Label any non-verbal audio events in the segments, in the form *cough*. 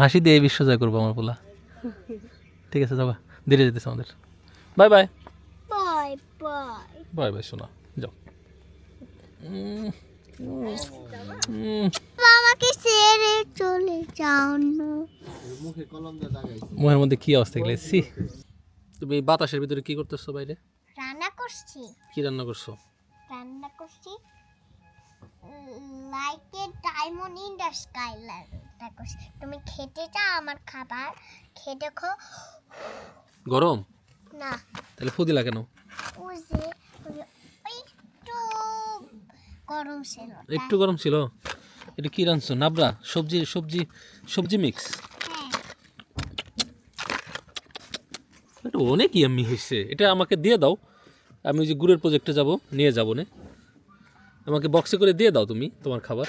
হাসি দিয়ে বিশ্ব জয় করব আমার পোলা। ঠিক আছে যাবা। ধীরে যেতেছে আমাদের। Bye bye. Bye bye. Bye bye শোনা যাও। আমাকে ছেড়ে চলে যাও না। মুখের মধ্যে কি অবস্থা গেলে সি তুমি বাতাসের ভিতরে কি করতেছো বাইরে? রান্না করছি। কি রান্না করছ? রান্না করছি like a diamond in the sky করছি তুমি খেতে চাও আমার খাবার? খেয়ে দেখো। গরম? না। তাহলে ফুদিলা কেন? গরম ছিল একটু গরম ছিল? এটা কি রাঁধছো? নাবরা সবজি সবজি সবজি মিক্স হ্যাঁ। এটা অনেক ইয়াম্মি হয়েছে এটা আমাকে দিয়ে দাও। আমি ওই যে গুড়ের প্রজেক্টে যাব নিয়ে যাব নে। আমাকে বক্সে করে দিয়ে দাও তুমি তোমার খাবার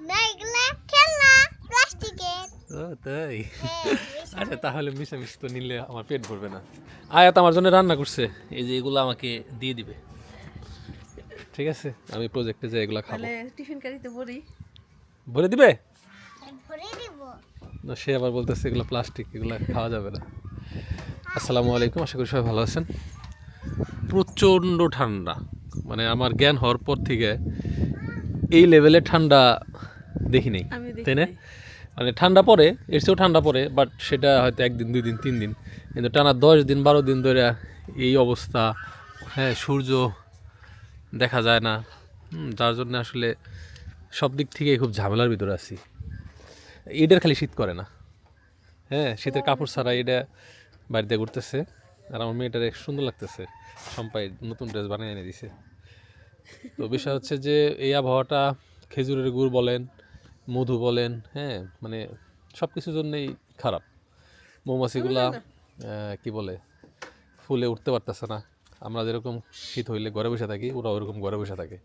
না এগুলা খেলনা প্লাস্টিকের ও তাই? হ্যাঁ *laughs* আচ্ছা তাহলে মিশামিশি তো নিলে আমার পেট ভরবে না। আয়াত আমার জন্য রান্না করছে। এই যে এগুলো আমাকে দিয়ে দিবে। ঠিক আছে? আমি প্রজেক্টে যাই এগুলো খাব। টিফিন কারিতে বড়ি বলে দিবে? না সে আবার বলতেছে এগুলো প্লাস্টিক এগুলো খাওয়া যাবে না। আসসালামু আলাইকুম আশা করি সবাই ভালো আছেন। প্রচণ্ড ঠান্ডা। মানে আমার জ্ঞান হওয়ার পর থেকে এই লেভেলে ঠান্ডা দেখি নেই। তাই না? মানে ঠান্ডা পড়ে, এর চেয়েও ঠান্ডা পড়ে বাট সেটা হয়তো একদিন দুই দিন তিন দিন কিন্তু টানা দশ দিন, বারো দিন ধরে এই অবস্থা হ্যাঁ সূর্য দেখা যায় না। যার জন্য আসলে সব দিক থেকেই খুব ঝামেলার ভিতরে আছি। ঈদের খালি শীত করে না। হ্যাঁ শীতের কাপড় ছাড়া এটা বাড়িতে ঘুরতেছে। আর আমার মেয়েটার সুন্দর লাগতেছে। সম্পাই নতুন ড্রেস বানিয়ে এনে দিছে। তো বিষয় হচ্ছে যে, এই আবহাওয়াটা খেজুরের গুড় বলেন মধু বলেন হ্যাঁ মানে সব কিছুর জন্যই খারাপ। মৌমাছিগুলা কি বলে ফুলে উঠতে পারতেছে না। আমরা যেরকম শীত হইলে ঘরে বসে থাকি ওরা ওরকম ঘরে বসে থাকে।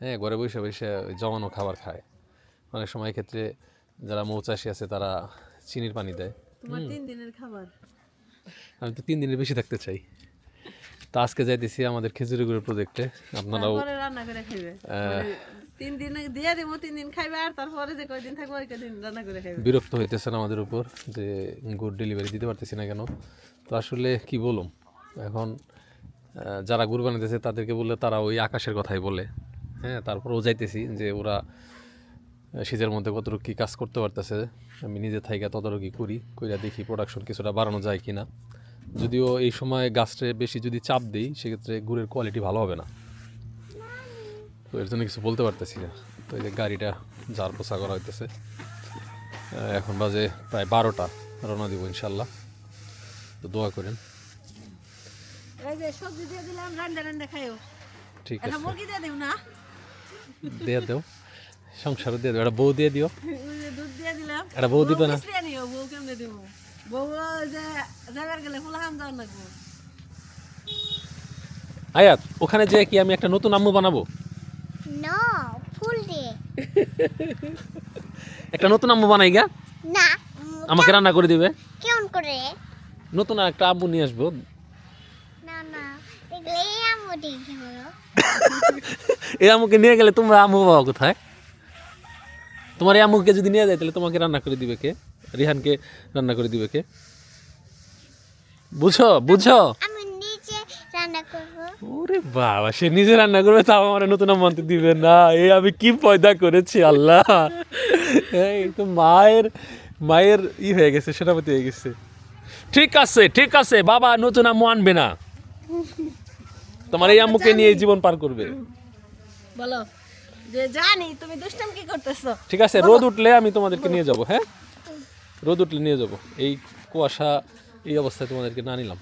হ্যাঁ ঘরে বসে বসে জমানো খাবার খায়। অনেক সময় ক্ষেত্রে যারা মৌচাষি আছে তারা চিনির পানি দেয়। আমি তো তিন দিনের বেশি থাকতে চাই। তা আজকে যাইতেছি আমাদের খেজুরি গুড়ের প্রজেক্টে আপনারাও রান্না করে খাইবে। তিন দিন দিয়ে দিব তিন দিন খাইবে আর তারপরে যে কয়দিন থাকবে ওই কয়দিন রান্না করে খাইবে। বিরক্ত হইতেছেন আমাদের উপর যে গুড ডেলিভারি দিতে পারতেছি না কেন? তো আসলে কি বলুম? এখন যারা গুড় বানাইতেছে তাদেরকে বললে তারা ওই আকাশের কথাই বলে। হ্যাঁ তারপরেও যাইতেছি যে ওরা শীতের মধ্যে কতটুকু কী কাজ করতে পারতেছে আমি নিজে থাইকা তদারকি করি কইরা দেখি প্রোডাকশন কিছুটা বাড়ানো যায় কি না যদিও এই সময় গাছটা বেশি যদি চাপ দিই সেক্ষেত্রে গুড়ের কোয়ালিটি ভালো হবে না। তো এর জন্য কিছু বলতে পারতেছি না। তো এই যে গাড়িটা জার পোছা করা হইতেছে। এখন বাজে প্রায় বারোটা রওনা দিব ইনশাল্লাহ তো দোয়া করেন। ঠিক আছে। দিয়ে দিও সংসারও দিয়ে দেও। একটা বউ দিয়ে দিও। দুধ দিয়ে দিলাম। একটা বউ দিবে না। বউ যে গেলে যাওয়ার লাগবো। আয়াত ওখানে যে কি আমি একটা নতুন আম্মু বানাবো? না ফুল দিয়ে একটা নতুন আম্মু বানাই গা? না। আমাকে রান্না করে দিবে? কেমন করে? নতুন আর একটা আম্মু নিয়ে আসব। না না। এই আম্মুকে নিয়ে গেলে তোমরা আম্মু বাবা কোথায়? তোমার এই আম্মুকে যদি নিয়ে যায় তাহলে তোমাকে রান্না করে দিবে কে? রিহানকে রান্না করে দিবে কে? বুঝো বুঝো। আমি নিজে রান্না করব। ওরে বাবা সে নিজে রান্না করবে তাও আমার নতুন মন্ত্র দিবে না। এই আমি কি পয়দা করেছি আল্লাহ। এই তো মায়ের মায়ের ই হয়ে গেছে সেনাপতি হয়ে গেছে। ঠিক আছে ঠিক আছে বাবা নতুন আম্মু আনবে না। তোমার এই আম্মুকে নিয়ে জীবন পার করবে। বলো যে জানি তুমি দুষ্টাম কি করতেছো? ঠিক আছে রোদ উঠলে আমি তোমাদেরকে নিয়ে যাব হ্যাঁ? রোদ উঠলে নিয়ে যাব। এই কুয়াশা এই অবস্থায় তোমাদেরকে না নিলাম।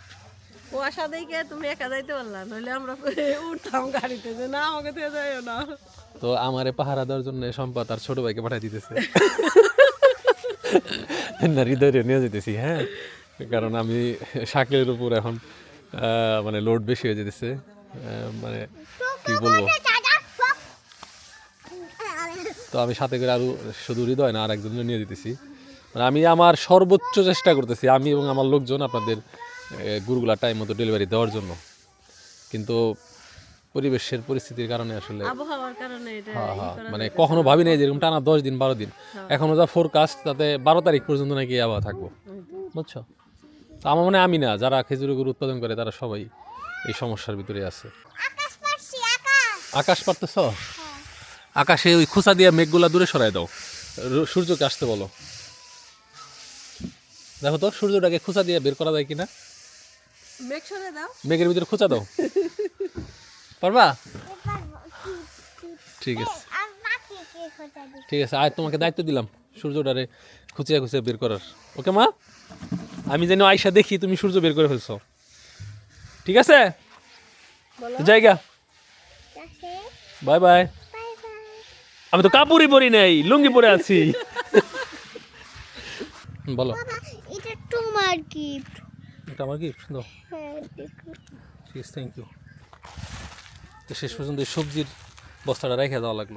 কুয়াশা দেখে তুমি একা যাইতে পারলা নইলে আমরা উঠতাম গাড়িতে যে না আমাকে দিয়ে যাইও না। তো আমারে পাহারা দেওয়ার জন্য সম্পদ আর ছোট ভাইকে পাঠাই দিতেছে। না হৃদয় নিয়ে যেতেছি হ্যাঁ? কারণ আমি শাকের উপর এখন মানে লোড বেশি হয়ে যেতেছে মানে কি বলব? তো আমি সাথে করে আরও শুধু হৃদয় না আর একজনকে নিয়ে দিতেছি মানে আমি আমার সর্বোচ্চ চেষ্টা করতেছি আমি এবং আমার লোকজন আপনাদের গুরুগুলা টাইম মতো ডেলিভারি দেওয়ার জন্য। কিন্তু পরিবেশের পরিস্থিতির কারণে আসলে আবহাওয়ার কারণে এটা হ্যাঁ হ্যাঁ মানে কখনো ভাবি নাই যেরকম টানা দশ দিন বারো দিন। হ্যাঁ। এখনও যা ফোরকাস্ট তাতে বারো তারিখ পর্যন্ত নাকি আবহাওয়া থাকব। বুঝছ? তো আমার মনে হয় আমি না যারা খেজুর গুড় উৎপাদন করে তারা সবাই এই সমস্যার ভিতরে আছে। আকাশ পাচ্ছি আকাশ। আকাশ পারতেছ আকাশে ওই খোঁচা দিয়ে মেঘগুলা দূরে সরাই দাও। সূর্যকে আসতে বলো। দেখো তো সূর্যটাকে খোঁচা দিয়ে বের করা যায় কিনা? মেঘের ভিতরে খোঁচা দাও। পারবা? ঠিক আছে। আর ঠিক আছে আজ তোমাকে দায়িত্ব দিলাম সূর্যটারে খুঁচিয়া খুঁচিয়া বের করার। ওকে মা? আমি যেন আয়সা দেখি তুমি সূর্য বের করে ফেলছো। ঠিক আছে? জায়গা। Bye bye bye bye. আমি তো কাপড়ই পরি নাই লুঙ্গি পরে আছি। বলো এটা তোমার গিফট এটা আমার কি সুন্দর হ্যাঁ দেখো ঠিক থ্যাংক ইউ তো শেষ পর্যন্ত এই সবজির বস্তাটা রেখে দেওয়া লাগল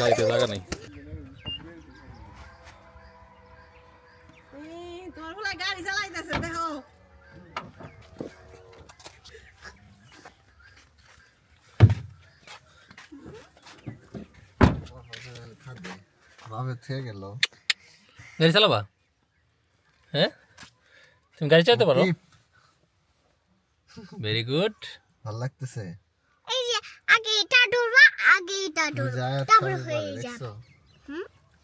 গাড়িতে জায়গা নেই এই, গাড়ি চালাইতেছে দেখো ভাবে থেকে গেল গাড়ি চালাবা? হ্যাঁ? তুমি গাড়ি চালাতে পারো? ভেরি গুড ভালো লাগতেছে। এই যে আগে এটা ধরবা আগে এটা যায় তারপরে হয়ে যাবে।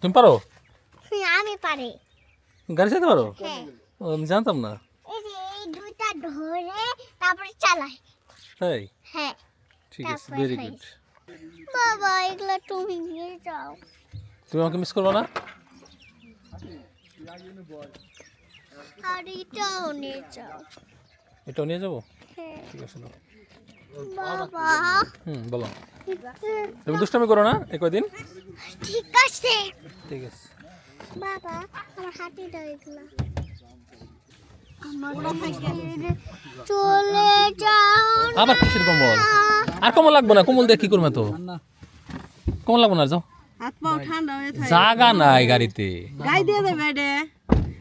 তুমি পারো? হ্যাঁ, আমি পারি। গাড়ি চালাতে পারো? হ্যাঁ। ও, আমি জানতাম না। এই যে এই দুইটা ধরে তারপরে চালাই। তাই? হ্যাঁ। ঠিক আছে ভেরি গুড বাবা এগুলো তুমি নিয়ে যাও। তুমি আমাকে মিস করবে না? আর এটাও নিয়ে যাও। এটাও নিয়ে যাব? হ্যাঁ। ঠিক আছে বাবা। হুম বলো। তুমি দুষ্টামি করো না ঠিক আছে। ঠিক আছে। বাবা আমার হাতে দাও এগুলো। আমার থেকে চলে যাও আবার কিসের কম্বল। আর কমল লাগবো না কমল দিয়ে কি করবে তো? কমল লাগবো না যাও। হাত পাও ঠান্ডা হয়ে থাকে। জাগা নাই গাড়িতে। গাই দিয়ে দেবে এটা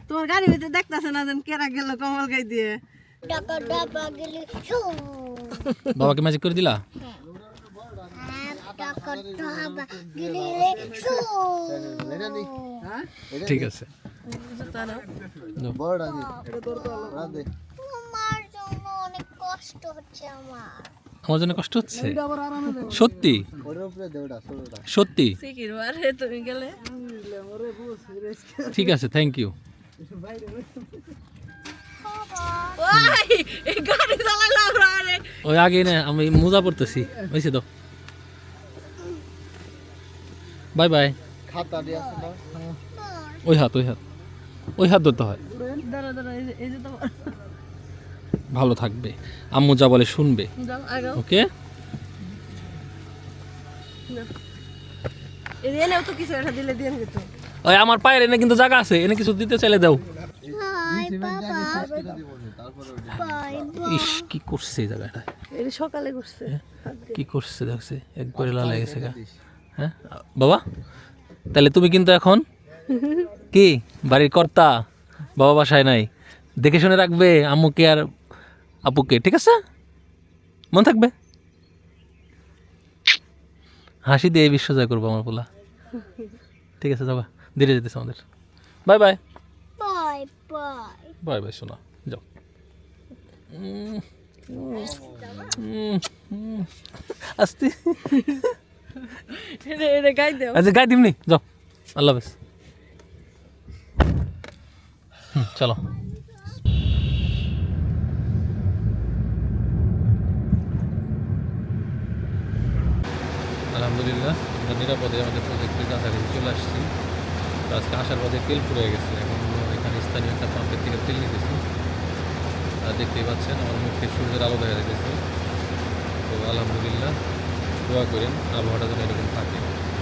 তোমার গাড়ি ভিতরে দেখতেছে না যেন কেরা গেল কমল গাই দিয়ে। ডাকা ডাবা গেলে বাবাকে ম্যাজিক করে দিলা? ঠিক আছে। বড় দে তোমার জন্য অনেক কষ্ট হচ্ছে আমার। আমার জন্য কষ্ট হচ্ছে? সত্যি? সত্যি? ঠিক আছে থ্যাংক ইউ ওই আগে না আমি মোজা পড়তেছি হয়েছে তো। Bye bye. ওই হাত ওই হাত। ওই হাত ধরতে হয় দাঁড়া দাঁড়া এই যে- এই যে তোমার ভালো থাকবে। আম্মু যা বলে শুনবে। ওকে? এই এনেও তো কিছু একটা দিলে দিয়ে যেত ওই আমার পায়ের এনে কিন্তু জায়গা আছে এনে কিছু দিতে চাইলে দাও। ইস কি করছে জায়গাটা? সকালে করছে। কি করছে দেখছে? একবারে লাল গেছে হ্যাঁ? বাবা? তাহলে তুমি কিন্তু এখন *laughs* কি? বাড়ির কর্তা? বাবা বাসায় নাই। দেখে শুনে রাখবে আম্মুকে আর আপুকে ঠিক আছে? মন থাকবে? হাসি দিয়ে এই বিশ্ব জয় করব আমার পোলা। ঠিক আছে যাবা। ধীরে যেতেছে আমাদের। Bye bye. Bye bye. Bye bye শোনা যাও। আস্তে। গাই আচ্ছা গায়ে দিমনি। যাও। আল্লাহ হাফেজ। চলো। আলহামদুলিল্লাহ, আমরা নিরাপদে আমাদের প্রজেক্টের কাছাকাছি চলে আসছি। তো আজকে আসার পথে তেল পুড়ে গেছে, এখন এখানে স্থানীয় একটা পাম্পের থেকে তেল নিতেছি। দেখতেই পাচ্ছেন, আমার মুখে সূর্যের আলো দেখা যাচ্ছে তো আলহামদুলিল্লাহ, দোয়া করেন, আবহাওয়াটা যেন এরকম থাকে।